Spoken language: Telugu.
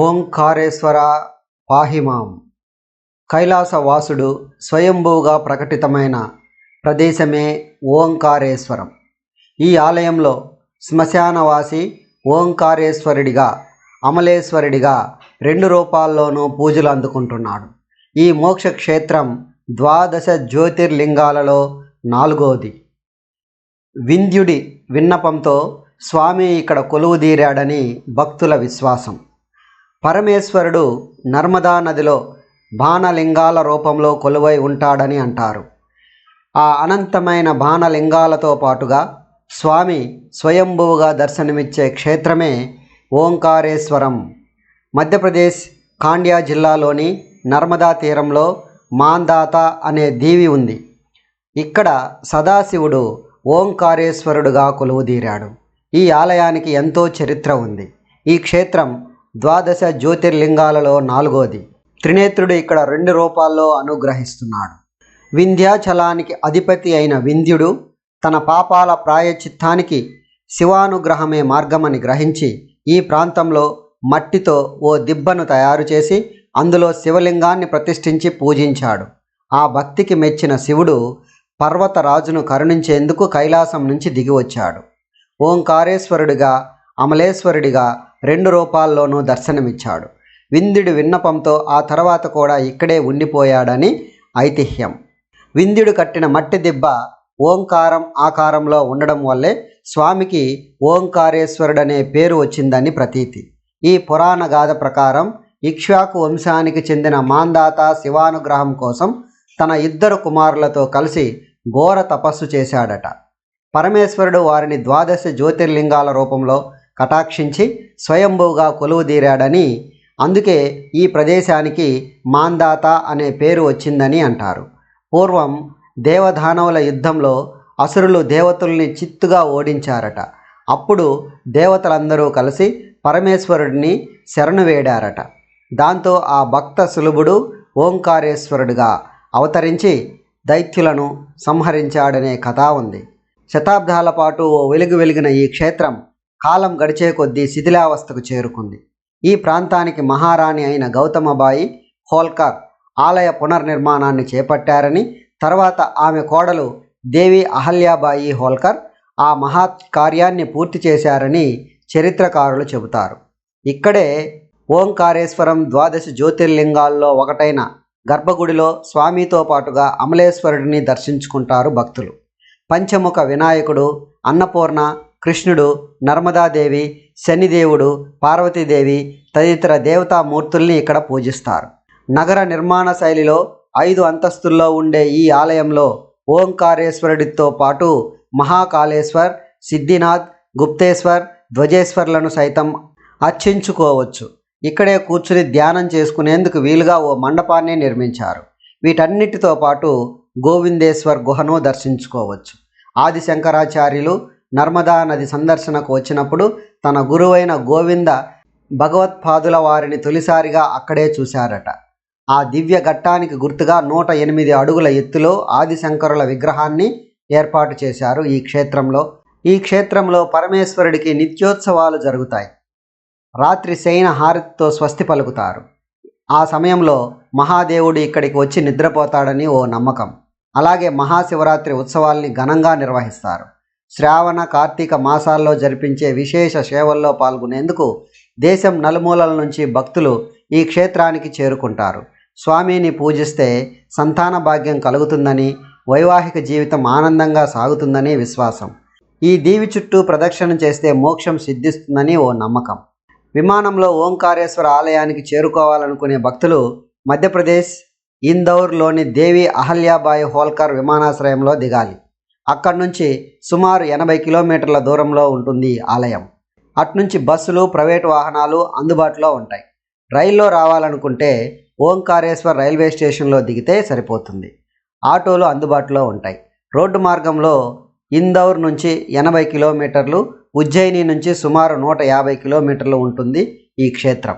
ఓంకారేశ్వర పాహిమాం కైలాసవాసుడు స్వయంభూగా ప్రకటితమైన ప్రదేశమే ఓంకారేశ్వరం. ఈ ఆలయంలో శ్మశానవాసి ఓంకారేశ్వరుడిగా అమలేశ్వరుడిగా రెండు రూపాల్లోనూ పూజలు అందుకుంటున్నాడు. ఈ మోక్ష క్షేత్రం ద్వాదశ జ్యోతిర్లింగాలలో నాలుగోది. వింధ్యుడి విన్నపంతో స్వామి ఇక్కడ కొలువుదీరాడని భక్తుల విశ్వాసం. పరమేశ్వరుడు నర్మదా నదిలో బాణలింగాల రూపంలో కొలువై ఉంటాడని అంటారు. ఆ అనంతమైన బాణలింగాలతో పాటుగా స్వామి స్వయంభువుగా దర్శనమిచ్చే క్షేత్రమే ఓంకారేశ్వరం. మధ్యప్రదేశ్ కాండ్యా జిల్లాలోని నర్మదా తీరంలో మాందాత అనే దీవి ఉంది. ఇక్కడ సదాశివుడు ఓంకారేశ్వరుడుగా కొలువుదీరాడు. ఈ ఆలయానికి ఎంతో చరిత్ర ఉంది. ఈ క్షేత్రం ద్వాదశ జ్యోతిర్లింగాలలో నాలుగోది. త్రినేత్రుడు ఇక్కడ రెండు రూపాల్లో అనుగ్రహిస్తున్నాడు. వింధ్యాచలానికి అధిపతి అయిన వింధ్యుడు తన పాపాల ప్రాయచిత్తానికి శివానుగ్రహమే మార్గమని గ్రహించి ఈ ప్రాంతంలో మట్టితో ఓ దిబ్బను తయారు చేసి అందులో శివలింగాన్ని ప్రతిష్ఠించి పూజించాడు. ఆ భక్తికి మెచ్చిన శివుడు పర్వతరాజును కరుణించేందుకు కైలాసం నుంచి దిగి వచ్చాడు. ఓంకారేశ్వరుడిగా అమలేశ్వరుడిగా రెండు రూపాల్లోనూ దర్శనమిచ్చాడు. వింధ్యుడి విన్నపంతో ఆ తర్వాత కూడా ఇక్కడే ఉండిపోయాడని ఐతిహ్యం. వింధ్యుడు కట్టిన మట్టి దిబ్బ ఓంకారం ఆకారంలో ఉండడం వల్లే స్వామికి ఓంకారేశ్వరుడనే పేరు వచ్చిందని ప్రతీతి. ఈ పురాణ గాథ ప్రకారం ఇక్ష్వాకు వంశానికి చెందిన మాందాత శివానుగ్రహం కోసం తన ఇద్దరు కుమారులతో కలిసి ఘోర తపస్సు చేశాడట. పరమేశ్వరుడు వారిని ద్వాదశ జ్యోతిర్లింగాల రూపంలో కటాక్షించి స్వయంభువుగా కొలువుదీరాడని అందుకే ఈ ప్రదేశానికి మాందాత అనే పేరు వచ్చిందని అంటారు. పూర్వం దేవదానవుల యుద్ధంలో అసురులు దేవతల్ని చిత్తుగా ఓడించారట. అప్పుడు దేవతలందరూ కలిసి పరమేశ్వరుడిని శరణు వేడారట. దాంతో ఆ భక్త సులభుడు ఓంకారేశ్వరుడిగా అవతరించి దైత్యులను సంహరించాడనే కథ ఉంది. శతాబ్దాల పాటు ఓ వెలుగు వెలిగిన ఈ క్షేత్రం కాలం గడిచే కొద్దీ శిథిలావస్థకు చేరుకుంది. ఈ ప్రాంతానికి మహారాణి అయిన గౌతమబాయి హోల్కర్ ఆలయ పునర్నిర్మాణాన్ని చేపట్టారని తర్వాత ఆమె కోడలు దేవి అహల్యాబాయి హోల్కర్ ఆ మహత్ కార్యాన్ని పూర్తి చేశారని చరిత్రకారులు చెబుతారు. ఇక్కడే ఓంకారేశ్వరం ద్వాదశ జ్యోతిర్లింగాల్లో ఒకటైన గర్భగుడిలో స్వామితో పాటుగా అమలేశ్వరుడిని దర్శించుకుంటారు భక్తులు. పంచముఖ వినాయకుడు అన్నపూర్ణ కృష్ణుడు నర్మదాదేవి శనిదేవుడు పార్వతీదేవి తదితర దేవతామూర్తుల్ని ఇక్కడ పూజిస్తారు. నగర నిర్మాణ శైలిలో ఐదు అంతస్తుల్లో ఉండే ఈ ఆలయంలో ఓంకారేశ్వరుడితో పాటు మహాకాళేశ్వర్ సిద్ధినాథ్ గుప్తేశ్వర్ ధ్వజేశ్వర్లను సైతం అర్చించుకోవచ్చు. ఇక్కడే కూర్చుని ధ్యానం చేసుకునేందుకు వీలుగా ఓ మండపాన్ని నిర్మించారు. వీటన్నిటితో పాటు గోవిందేశ్వర్ గుహను దర్శించుకోవచ్చు. ఆది శంకరాచార్యులు నర్మదా నది సందర్శనకు వచ్చినప్పుడు తన గురువైన గోవింద భగవత్పాదుల వారిని తొలిసారిగా అక్కడే చూశారట. ఆ దివ్య ఘట్టానికి గుర్తుగా నూట ఎనిమిది అడుగుల ఎత్తులో ఆదిశంకరుల విగ్రహాన్ని ఏర్పాటు చేశారు ఈ క్షేత్రంలో. ఈ క్షేత్రంలో పరమేశ్వరుడికి నిత్యోత్సవాలు జరుగుతాయి. రాత్రి శయన హారతితో స్వస్తి పలుకుతారు. ఆ సమయంలో మహాదేవుడు ఇక్కడికి వచ్చి నిద్రపోతాడని ఓ నమ్మకం. అలాగే మహాశివరాత్రి ఉత్సవాల్ని ఘనంగా నిర్వహిస్తారు. శ్రావణ కార్తీక మాసాల్లో జరిపించే విశేష సేవల్లో పాల్గొనేందుకు దేశం నలుమూలల నుంచి భక్తులు ఈ క్షేత్రానికి చేరుకుంటారు. స్వామిని పూజిస్తే సంతాన భాగ్యం కలుగుతుందని వైవాహిక జీవితం ఆనందంగా సాగుతుందని విశ్వాసం. ఈ దీవి చుట్టూ ప్రదక్షిణ చేస్తే మోక్షం సిద్ధిస్తుందని ఓ నమ్మకం. విమానంలో ఓంకారేశ్వర ఆలయానికి చేరుకోవాలనుకునే భక్తులు మధ్యప్రదేశ్ ఇందౌర్లోని దేవి అహల్యాబాయి హోల్కర్ విమానాశ్రయంలో దిగాలి. అక్కడి నుంచి సుమారు ఎనభై కిలోమీటర్ల దూరంలో ఉంటుంది ఆలయం. అట్నుంచి బస్సులు ప్రైవేటు వాహనాలు అందుబాటులో ఉంటాయి. రైల్లో రావాలనుకుంటే ఓంకారేశ్వర్ రైల్వే స్టేషన్లో దిగితే సరిపోతుంది. ఆటోలు అందుబాటులో ఉంటాయి. రోడ్డు మార్గంలో ఇందౌర్ నుంచి ఎనభై కిలోమీటర్లు ఉజ్జయిని నుంచి సుమారు నూట యాభై కిలోమీటర్లు ఉంటుంది ఈ క్షేత్రం.